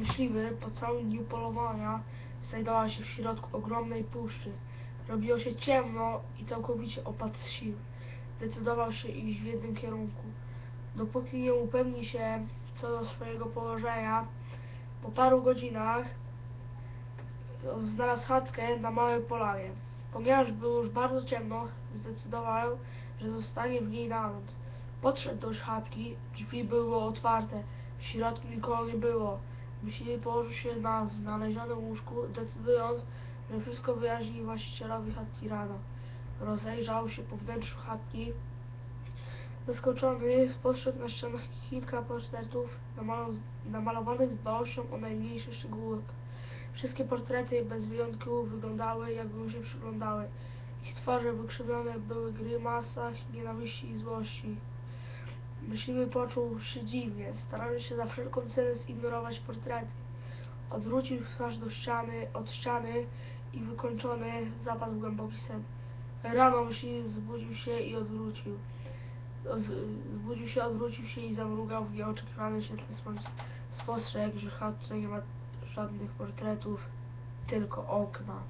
Myśliwy po całym dniu polowania znajdowała się w środku ogromnej puszczy. Robiło się ciemno i całkowicie opadł z sił. Zdecydował się iść w jednym kierunku. Dopóki nie upewni się co do swojego położenia, po paru godzinach znalazł chatkę na małej polawie. Ponieważ było już bardzo ciemno, zdecydował, że zostanie w niej na noc. Podszedł do chatki, drzwi były otwarte, w środku nikogo nie było. Myśliwy położył się na znalezionym łóżku, decydując, że wszystko wyjaśni właścicielowi chatki rano. Rozejrzał się po wnętrzu chatki. Zaskoczony spostrzegł na ścianach kilka portretów namalo- namalowanych z dbałością o najmniejsze szczegóły. Wszystkie portrety bez wyjątku wyglądały, jakby mu się przyglądały. Ich twarze wykrzywione były grymasach nienawiści i złości. Myśliwy poczuł się dziwnie, starając się za wszelką cenę zignorować portrety. Odwrócił twarz do ściany, od ściany i wykończony zapadł w głęboki sen. Rano myśliwy zbudził się i odwrócił. Zbudził się, odwrócił się i zamrugał w nieoczekiwanym świetle słońca. Spostrzegł, że w chatce nie ma żadnych portretów, tylko okna.